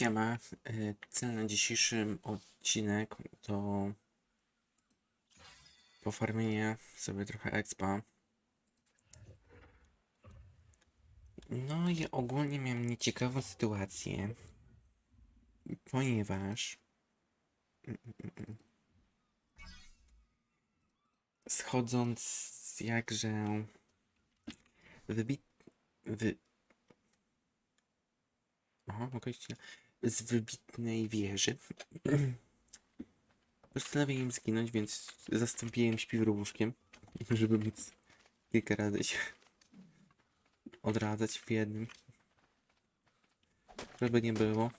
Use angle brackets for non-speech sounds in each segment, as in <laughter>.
Siema, y, cel na dzisiejszy odcinek to pofarmienie sobie trochę expa. No i ogólnie miałem nieciekawą sytuację, ponieważ schodząc jakże wybit... Wy... Aha, iść na... z wybitnej wieży. <clears throat> Postanowiłem zginąć, więc zastąpiłem śpiwór żeby móc kilka razy się odradzać w jednym. Żeby nie było.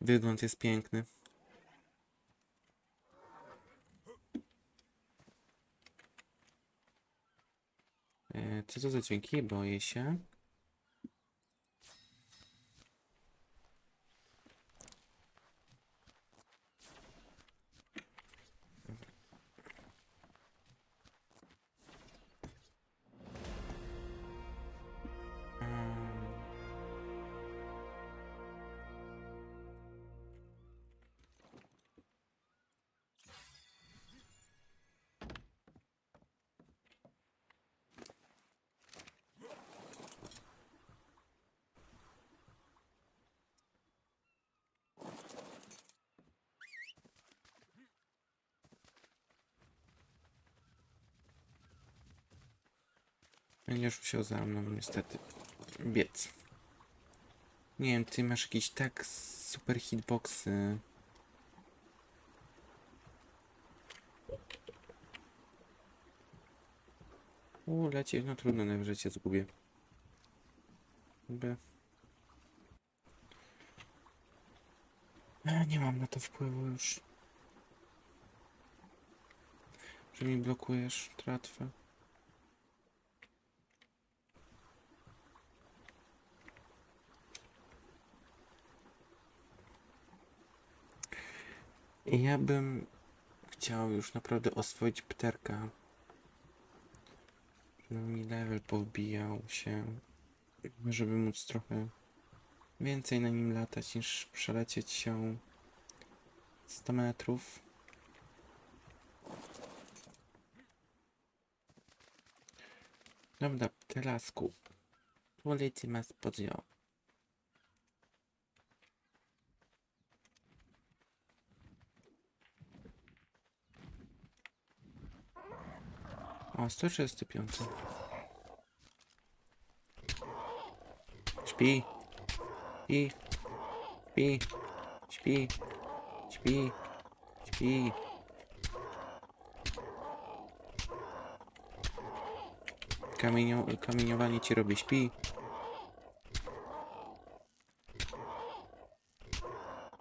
Wygląd jest piękny. E, Co to za dźwięki? Boję się. Będziesz musiał za mną niestety biec. Nie wiem, ty masz jakieś tak super hitboxy. U, leci, no trudno, najwyżej cię zgubię. Jakby... E, Nie mam na to wpływu już. Że mi blokujesz tratwę. Ja bym chciał już naprawdę oswoić pterka. Żeby mi level powbijał się. Żeby móc trochę więcej na nim latać niż przelecieć się 100 metrów. Dobra, ptelasku. Polecimy z podziału. O, 135. Śpi. Śpi. Śpi. Śpi. Śpi. Śpi. Kamienio kamieniowanie ci robi. Śpi.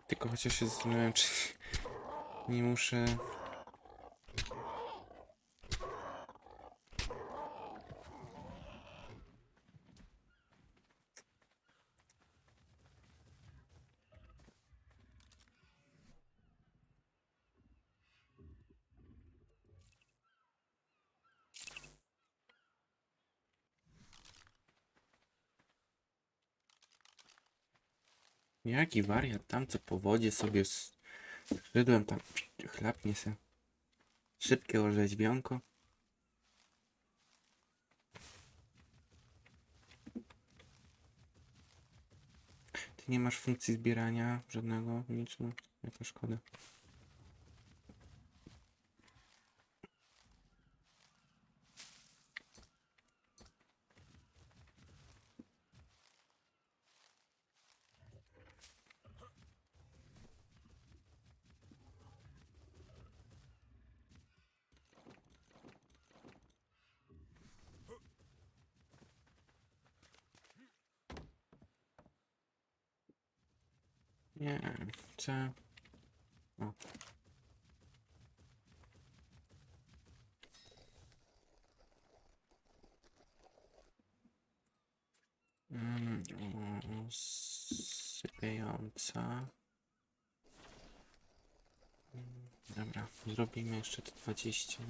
Tylko chociaż się zastanawiam, czy nie muszę... Jaki wariat tam co po wodzie sobie skrzydłem tam chlapnie se. Szybkie orzeźwionko. Ty nie masz funkcji zbierania żadnego, nic, no, jaka szkoda. Nie, chcę... O. Mm, sypiająca. Dobra, zrobimy jeszcze te 20.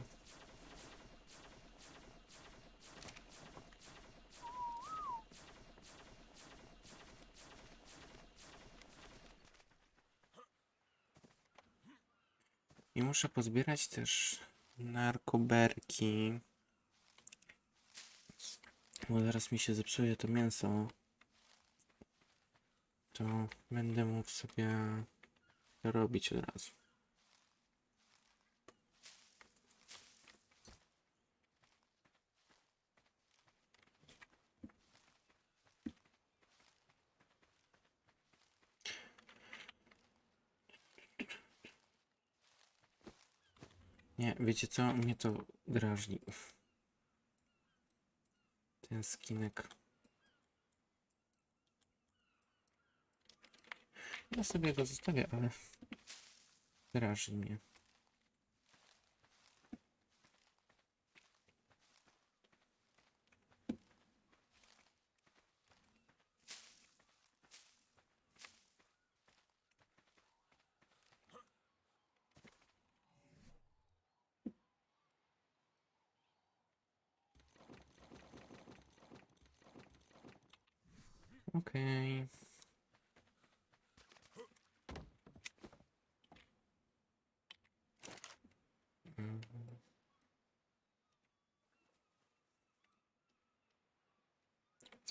muszę pozbierać też narkoberki. Bo zaraz mi się zepsuje to mięso. To będę mógł sobie robić od razu. Nie, wiecie co? Mnie to drażni. Ten skinek. Ja sobie go zostawię, ale drażni mnie.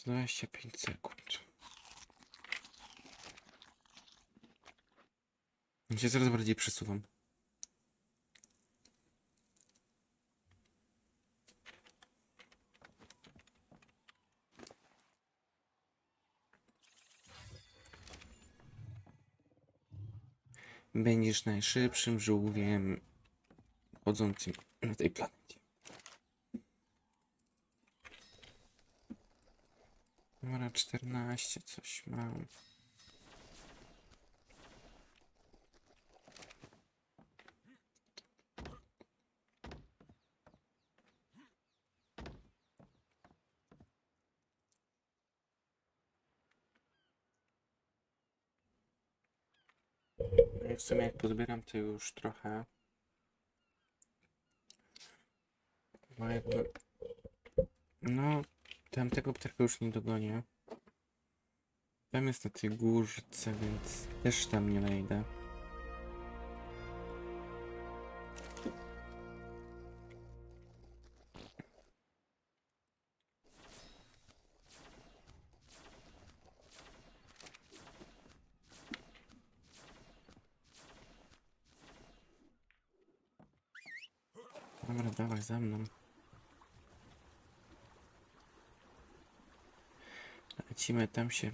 15 sekund. Ja się coraz bardziej przesuwam. Będziesz najszybszym żółwiem chodzącym na tej planie. Numer 14, coś mam. No W sumie jak pozbieram to już trochę. No jakby... No, tamtego ptaka już nie dogonię. Tam jest na tej górce, więc też tam nie wejdę. Dobra, dawaj za mną. Lecimy tam się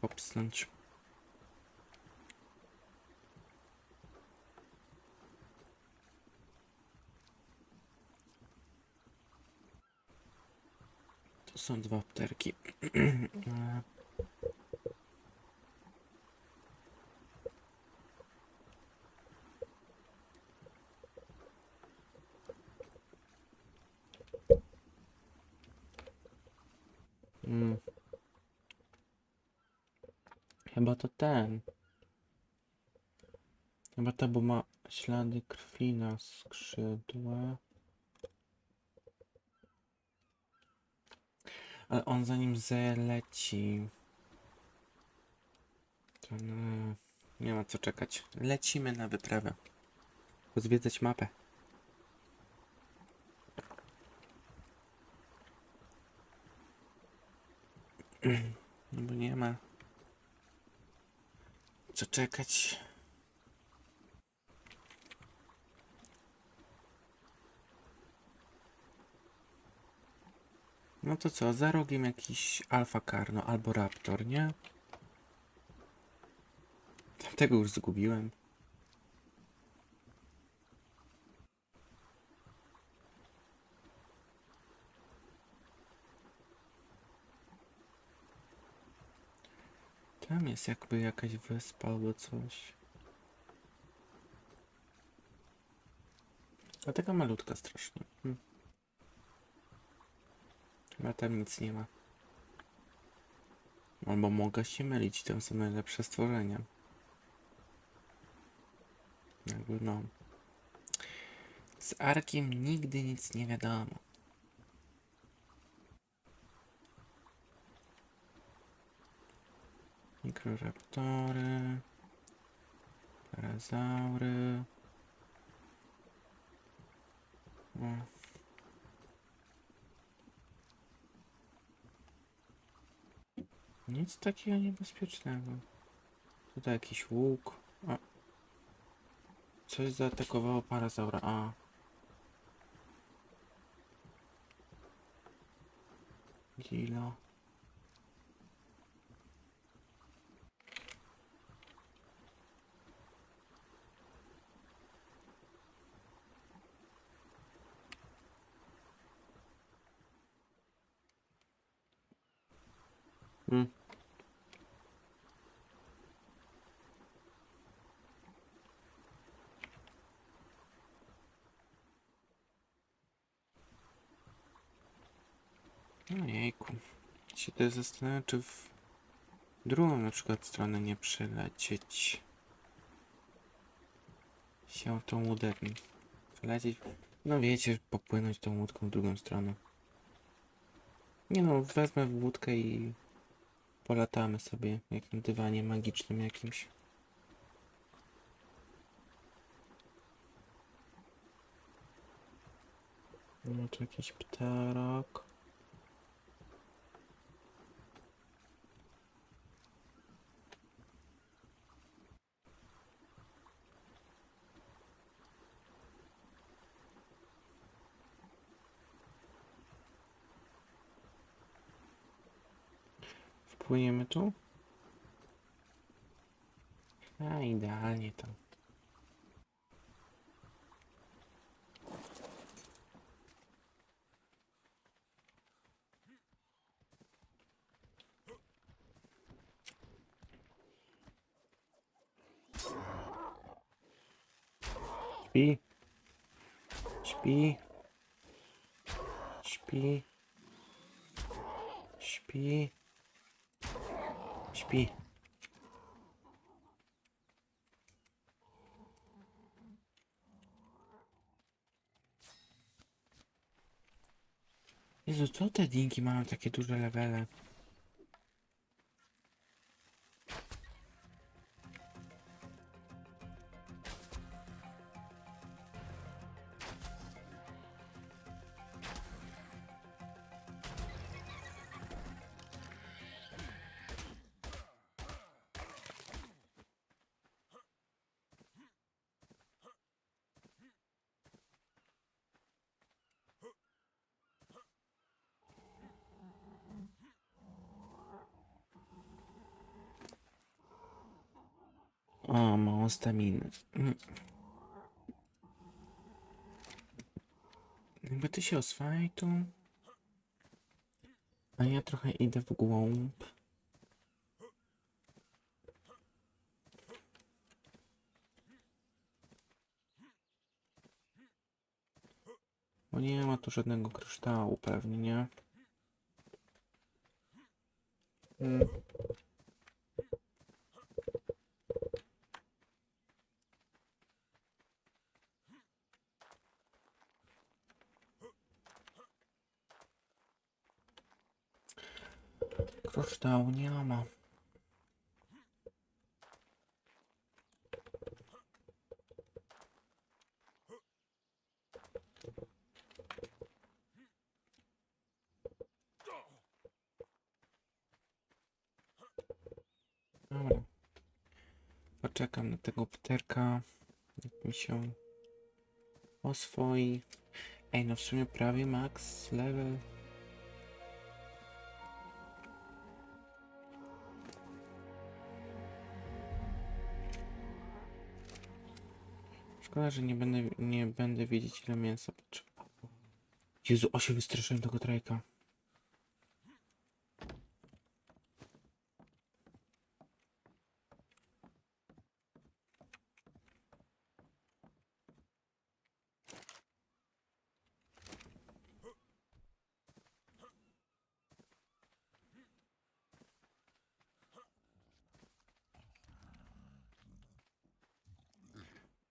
popsnąć. To są dwa pterki. E, Mm. Chyba to ten. Chyba to, bo ma ślady krwi na skrzydła. Ale on zanim zleci. To no, nie ma co czekać. Lecimy na wyprawę. Pozwiedzać mapę. No bo nie ma co czekać. No to co, za rogiem jakiś alfa karno albo raptor, nie? Tego już zgubiłem. Tam jest jakby jakaś wyspa albo coś. A taka malutka strasznie. Hm. Chyba tam nic nie ma. Albo mogę się mylić, tam są najlepsze stworzenia. Jakby no. Z Arkiem nigdy nic nie wiadomo. Mikroraptory. Parazaury. Nic takiego niebezpiecznego. Tutaj jakiś łuk. A. Coś zaatakowało parazaura. A. Gila. Hmm. Ojejku. Się też zastanawiam, czy w drugą na przykład stronę nie przelecieć. Się tą łódkę przelecieć. No wiecie, popłynąć tą łódką w drugą stronę. Nie no, wezmę w łódkę i polatamy sobie jak na dywanie magicznym jakimś. No tu jakiś ptarok. Wpłyniemy tu? A, idealnie tam. Śpi. Śpi. Śpi. Śpi. Śpi. Jezu, co te dinki mają takie duże levele? Mało. Mm. Jakby ty się oswaj tu. A ja trochę idę w głąb. Bo nie ma tu żadnego kryształu pewnie, nie? Mm. Kryształu nie ma. Poczekam na tego pterka. Jak mi się oswoi. Ej, no w sumie prawie max level. Szkoda, że nie będę, nie będę wiedzieć ile mięsa potrzeba. Jezu, o się wystraszyłem tego trajka.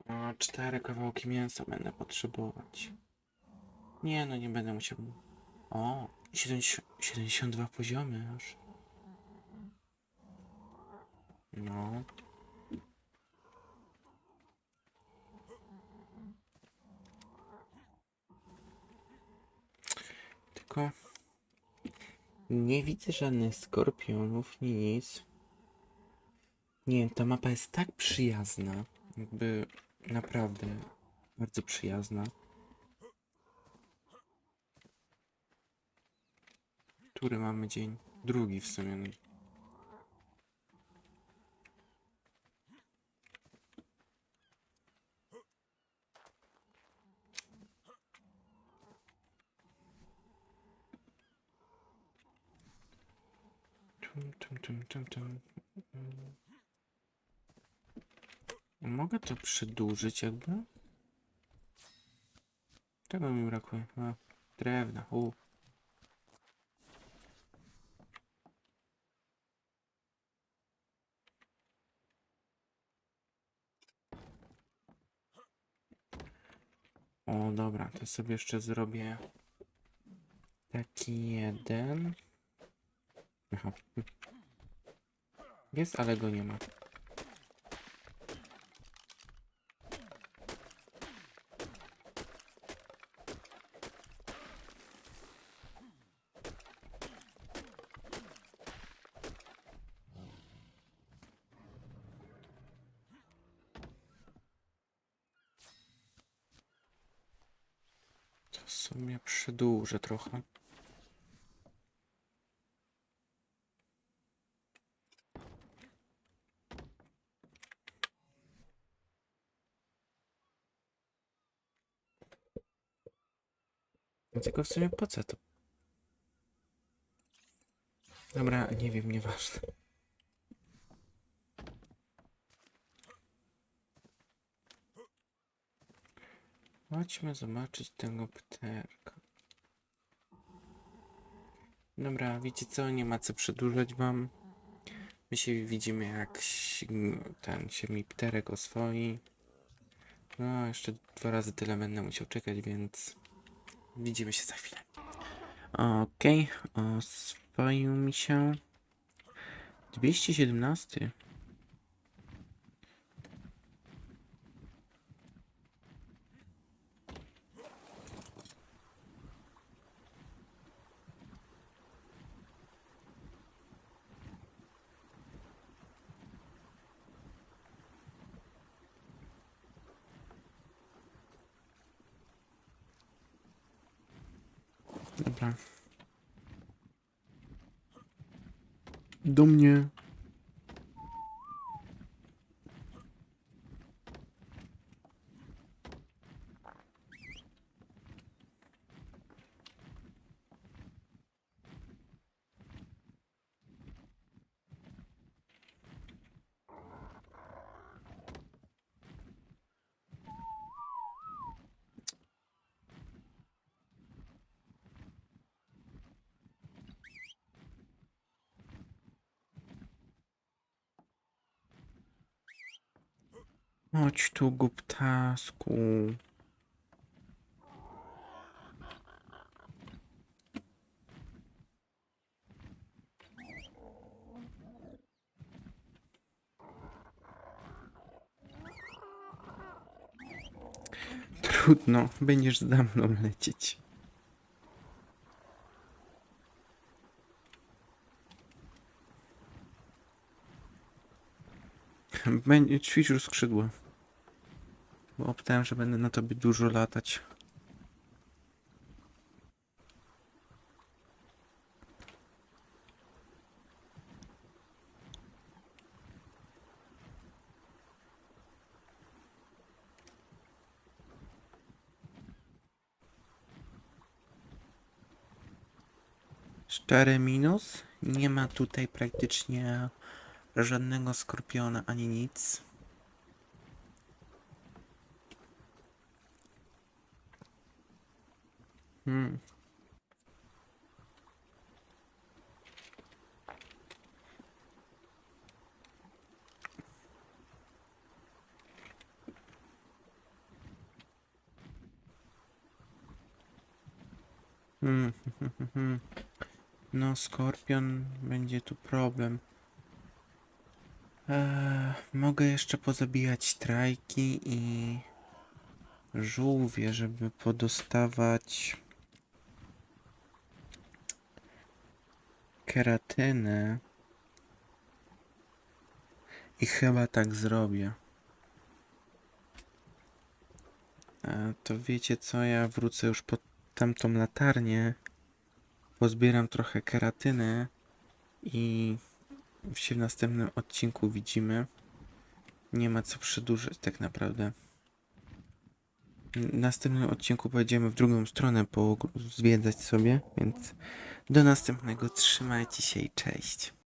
O, kawałki mięsa będę potrzebować. Nie, no nie będę musiał. O, 70, 72 poziomy aż. No. tylko nie widzę żadnych skorpionów, ni nic. Nie ta mapa jest tak przyjazna, jakby naprawdę bardzo przyjazna. Który mamy dzień? Drugi w sumie. Mogę to przedłużyć jakby? Tego mi brakuje. A, drewna. U. O, dobra, to sobie jeszcze zrobię taki jeden. Aha. Jest, ale go nie ma. To sobie przedłużę trochę. Tylko w sumie po co to? Dobra, nie wiem, nieważne. Chodźmy zobaczyć tego pterka. Dobra, wiecie co? Nie ma co przedłużać wam. My się widzimy jak ten się mi pterek oswoi. No, jeszcze dwa razy tyle będę musiał czekać, więc widzimy się za chwilę. Okej, oswoił mi się. 217. Dobra. Do mnie. Chodź tu, głuptasku. Trudno, będziesz za mną lecieć. Będzie ćwiczył skrzydła. Bo optałem, że będę na tobie dużo latać. Szczery minus. Nie ma tutaj praktycznie żadnego skorpiona ani nic. Hmm. Hmm, hmm, <laughs> hmm, hmm. No, skorpion będzie tu problem. Eee, mogę jeszcze pozabijać trajki i żółwie, żeby podostawać keratynę. I chyba tak zrobię. A to wiecie co, ja wrócę już po tamtą latarnię. Pozbieram trochę keratyny i się w następnym odcinku widzimy. Nie ma co przedłużać tak naprawdę. W następnym odcinku pojedziemy w drugą stronę pozwiedzać sobie, więc do następnego. Trzymajcie się i cześć.